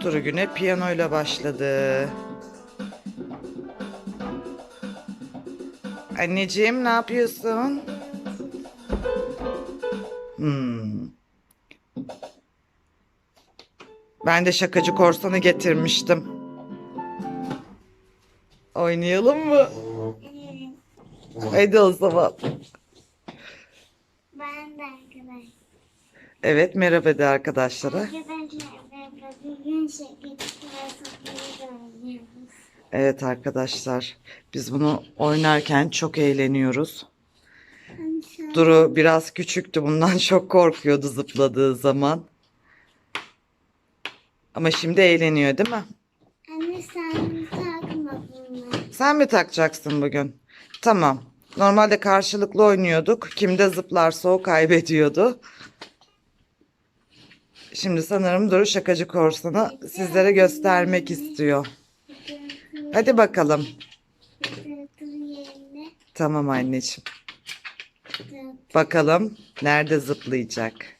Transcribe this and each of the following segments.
Duru güne piyanoyla başladı. Anneciğim ne yapıyorsun? Hmm. Ben de şakacı korsanı getirmiştim. Oynayalım mı? Haydi o zaman. Arkadaşlar. Evet merhaba de arkadaşlara. Arkadaşlar merhaba. Bugün. Evet arkadaşlar biz bunu oynarken çok eğleniyoruz. Duru biraz küçüktü bundan çok korkuyordu zıpladığı zaman. Ama şimdi eğleniyor değil mi? Anne sen takma bunları. Sen mi takacaksın bugün? Tamam. Normalde karşılıklı oynuyorduk. Kim de zıplarsa o kaybediyordu. Şimdi sanırım Duru şakacı korsanı sizlere göstermek istiyor. Hadi bakalım. Tamam anneciğim. Bakalım nerede zıplayacak.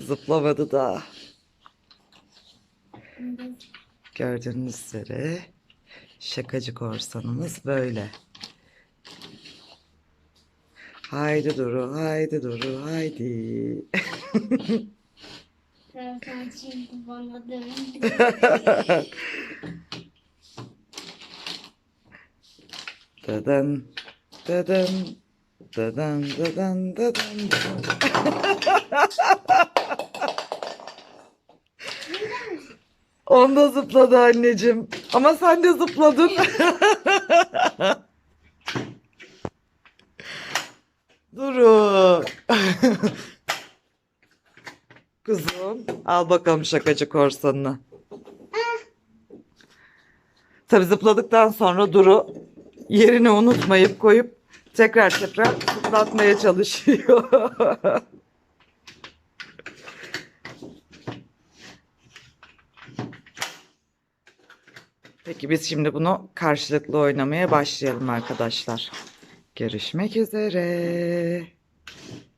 Zıplamadı da. Gördüğünüz üzere şakacı korsanımız böyle. Haydi Duru, haydi Duru, haydi. Sen şimdi bana döndün. Dadan, dadan, dadan, dadan, dadan. Onda zıpladı anneciğim. Ama sen de zıpladın. Duru. Kızım al bakalım şakacı korsanını. Tabii zıpladıktan sonra Duru yerini unutmayıp koyup tekrar tekrar zıplatmaya çalışıyor. Peki biz şimdi bunu karşılıklı oynamaya başlayalım arkadaşlar. Görüşmek üzere.